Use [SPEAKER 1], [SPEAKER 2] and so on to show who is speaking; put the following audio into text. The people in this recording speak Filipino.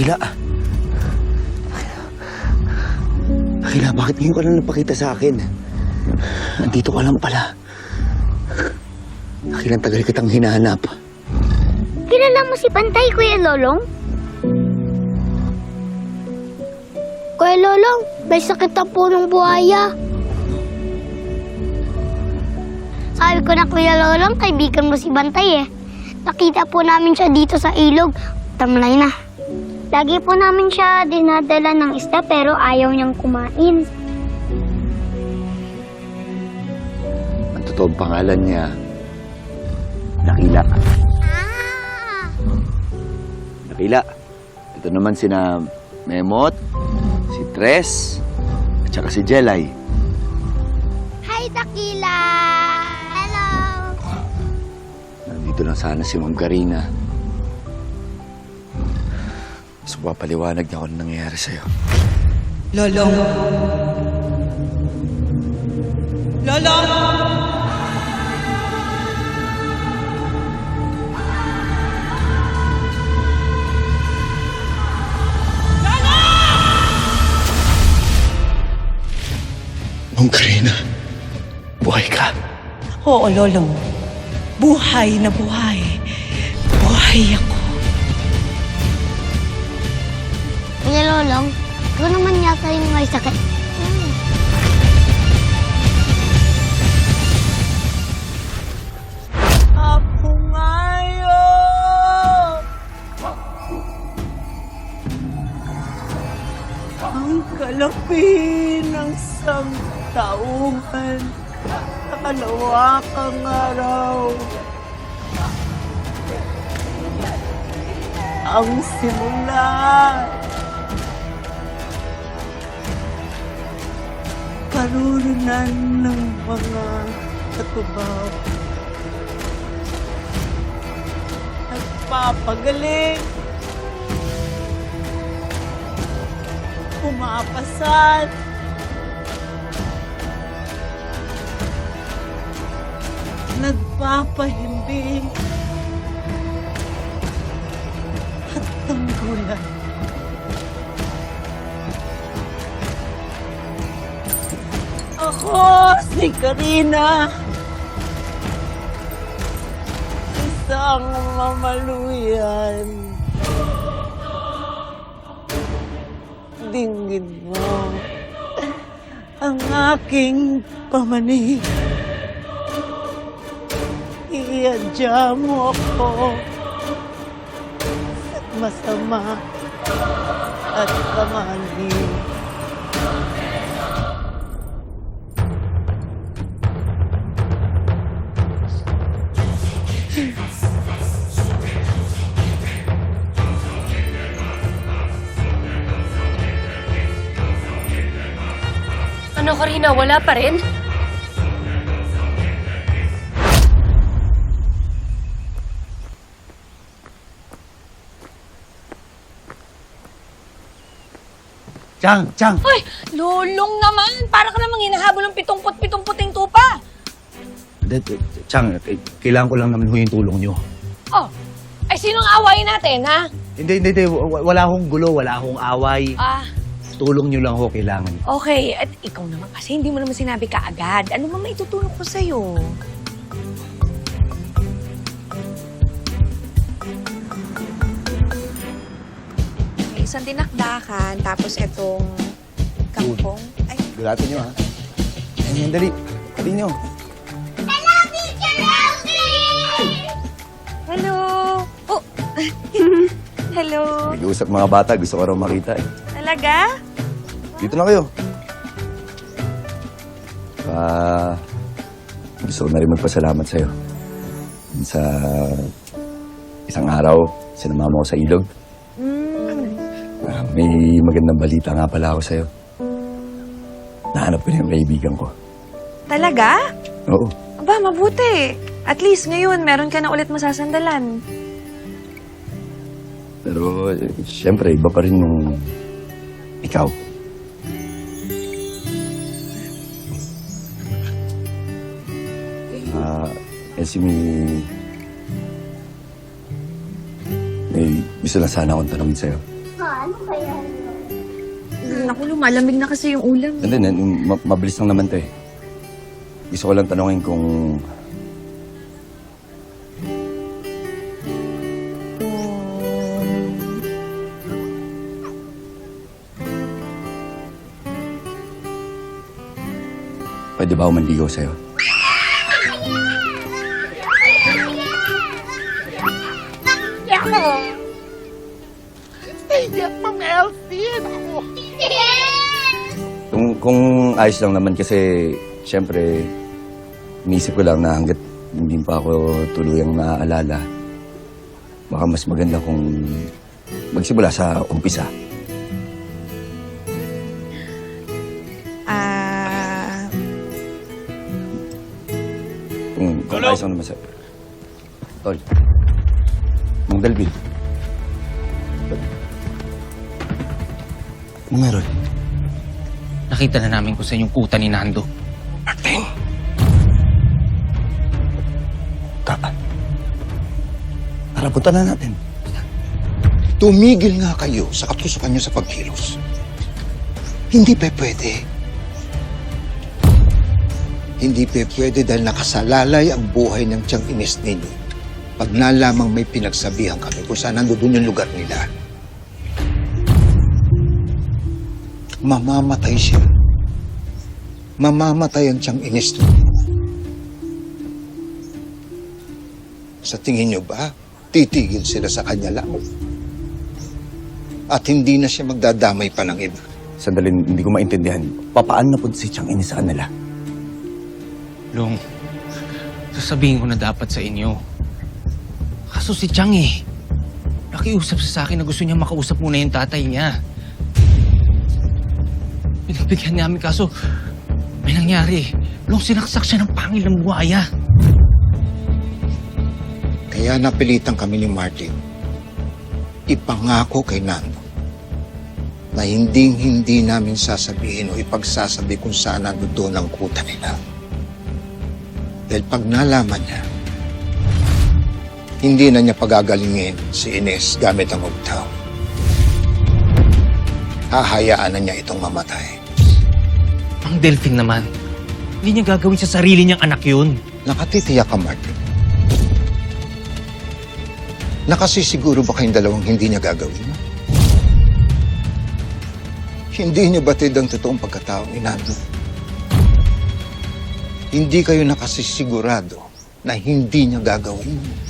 [SPEAKER 1] Dakila. Dakila, bakit ngayon ka lang napakita sa akin? Nandito ka lang pala. Dakila, ang tagal kitang hinahanap.
[SPEAKER 2] Kilala mo si Pantay, Kuya Lolong? Kuya Lolong, may sakit ang punong buhaya. Sabi ko na Kuya Lolong, kaibigan mo si Bantay eh. Nakita po namin siya dito sa ilog. Tamlay na. Lagi po namin siya dinadala ng isda pero ayaw niyang kumain.
[SPEAKER 1] Ang totoong pangalan niya, Dakila.
[SPEAKER 2] Ah!
[SPEAKER 1] Dakila. Ito naman sina Memot, si Tres, at saka si Jelay.
[SPEAKER 2] Hi, Dakila! Hello!
[SPEAKER 1] Nandito lang sana si Ma'am Karina. So, papaliwanag niya kung ano nangyayari sa'yo.
[SPEAKER 3] Lolong. Lolong!
[SPEAKER 1] Ma'am Karina, buhay ka.
[SPEAKER 3] Oo, Lolong. Buhay na buhay. Buhay ako.
[SPEAKER 2] Sakit.
[SPEAKER 3] Ako ngayon! Ang kalapin ng samtauhan sa kalawakang araw. Ang simula karurunan ng mga katubaw. Nagpapagaling. Pumapasal. Nagpapahimbing. At tanggulan. Ako, si Karina. Isang mamaluyan. Dinggin mo ang aking pamanig. Iadya mo ako sa masama at kamalig.
[SPEAKER 4] Ano, Karina? Wala pa rin?
[SPEAKER 1] Chang, Chang!
[SPEAKER 4] Uy! Lulong naman! Para ka namang hinahabol ng pitong-put-pitong puting tupa!
[SPEAKER 1] Chang, eh, kailangan ko lang naman ho yung tulong niyo.
[SPEAKER 4] Oh! Ay, sinong awayin natin, ha?
[SPEAKER 1] Hindi, hindi, hindi. Wala akong gulo, wala akong away.
[SPEAKER 4] Ah,
[SPEAKER 1] Tulong niyo lang ho kailangan.
[SPEAKER 4] okay. At ikaw naman kasi hindi mo naman sinabi ka agad. Ano man maitutulong ko sa'yo?
[SPEAKER 5] May isang dinakdakan, tapos itong kangkong. Ay,
[SPEAKER 1] Gulatin niyo, ha? Ayan, dali. Dali niyo.
[SPEAKER 5] hello! Oh! hello!
[SPEAKER 1] Nag-uusap mga bata, gusto ko raw makita eh.
[SPEAKER 5] Talaga?
[SPEAKER 1] Dito na kayo. Ah, gusto ko na rin magpasalamat sa'yo. Sa isang araw, sinama mo ko sa ilog. Ah, may magandang balita nga pala ako sa'yo. Nahanap ko na yung kaibigan ko.
[SPEAKER 5] Talaga?
[SPEAKER 1] Oo.
[SPEAKER 5] Aba, mabuti. At least ngayon, meron ka na ulit masasandalan.
[SPEAKER 1] Pero, eh, siyempre, iba pa rin yung ikaw. Eh si Mi... May gusto lang sana akong tanongin sa'yo.
[SPEAKER 5] Naku, lumalamig na kasi yung ulam.
[SPEAKER 1] Hindi, ma- mabilis lang naman to eh. Gusto ko lang tanongin kung... Pwede ba ako manligaw sa'yo?
[SPEAKER 3] Naiyak pa, Melvin. Ako.
[SPEAKER 1] Kung, kung ayos lang naman kasi, siyempre, inisip ko lang na hanggat hindi pa ako tuluyang naaalala, baka mas maganda kung magsimula sa umpisa.
[SPEAKER 5] Ah,
[SPEAKER 1] Kung, kung ayos lang naman sa... Tol. Mang Dalvin. Ano meron?
[SPEAKER 6] Nakita na namin kung saan yung kuta ni Nando.
[SPEAKER 1] Martin! Ka... Tara, punta na natin.
[SPEAKER 7] Tumigil nga kayo sa katusukan nyo sa pagkilos. Hindi pe pwede. Hindi pe pwede dahil nakasalalay ang buhay ng tiyang inis ninyo. Pag nalamang may pinagsabihan kami kung saan nandoon yung lugar nila. Mamamatay siya. Mamamatay ang tiyang inis. Sa tingin nyo ba, titigil sila sa kanya lang? At hindi na siya magdadamay pa ng iba.
[SPEAKER 1] Sandali, hindi ko maintindihan. Papaan na po si Chang ini sa kanila?
[SPEAKER 6] Long, sasabihin ko na dapat sa inyo. Kaso si Chang eh. Nakiusap siya sa akin na gusto niya makausap muna yung tatay niya. Pinagbigyan namin kaso may nangyari. Long, sinaksak siya ng pangil ng buhaya.
[SPEAKER 7] Kaya napilitan kami ni Martin ipangako kay Nando na hindi hindi namin sasabihin o ipagsasabi kung saan nandoon ang kuta nila. Dahil pag nalaman niya, hindi na niya pagagalingin si Ines gamit ang ugtaw. Hahayaan na niya itong mamatay.
[SPEAKER 6] Ang Delphine naman, hindi niya gagawin sa sarili niyang anak yun.
[SPEAKER 7] Nakatitiyak ka, Martin. Nakasisiguro ba kayong dalawang hindi niya gagawin? Hindi niya batid ang totoong pagkatao ni Nando. Hindi kayo nakasisigurado na hindi niya gagawin.